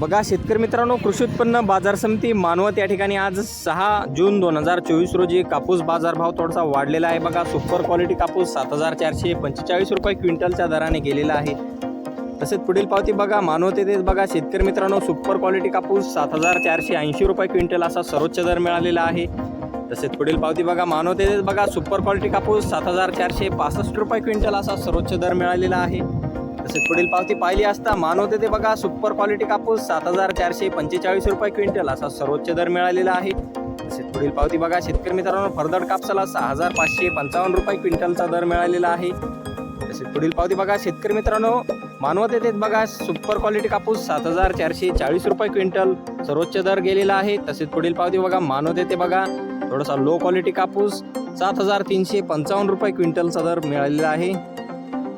बघा शेतकरी मित्रांनो कृषी उत्पन्न बाजार समिती मानवत या ठिकाणी आज सहा जून दोन हजार चोवीस रोजी कापूस बाजारभाव थोडासा वाढलेला आहे. बघा सुपर क्वालिटी कापूस सात हजार चारशे पंचेचाळीस रुपये क्विंटलच्या दराने गेलेला आहे. तसेच पुढील पावती बघा मानवत येथेच बघा शेतकरी मित्रांनो सुपर क्वालिटी कापूस सात हजार चारशे ऐंशी रुपये क्विंटल असा सर्वोच्च दर मिळालेला आहे. तसेच पुढील पावती बघा मानवत येथेच बघा सुपर क्वालिटी कापूस सात हजार चारशे पासष्ट रुपये क्विंटल असा सर्वोच्च दर मिळालेला आहे. तसेच पुढील पावती पाहिली असता मानवते ते बघा. सुपर क्वालिटी कापूस सात हजार चारशे पंचेचाळीस रुपये क्विंटल असा सर्वोच्च दर मिळालेला आहे. तसेच पुढील पावती बघा. शेतकरी मित्रांनो फरदड कापसाला सहा हजार पाचशे पंचावन्न रुपये क्विंटलचा दर मिळालेला आहे. तसेच पुढील पावती बघा. शेतकरी मित्रांनो मानवत येथे बघा. सुपर क्वालिटी कापूस सात हजार चारशे चाळीस रुपये क्विंटल सर्वोच्च दर गेलेला आहे. तसेच पुढील पावती बघा. मानवत येथे बघा. थोडासा लो क्वालिटी कापूस सात हजार तीनशे पंचावन्न रुपये क्विंटलचा दर मिळालेला आहे.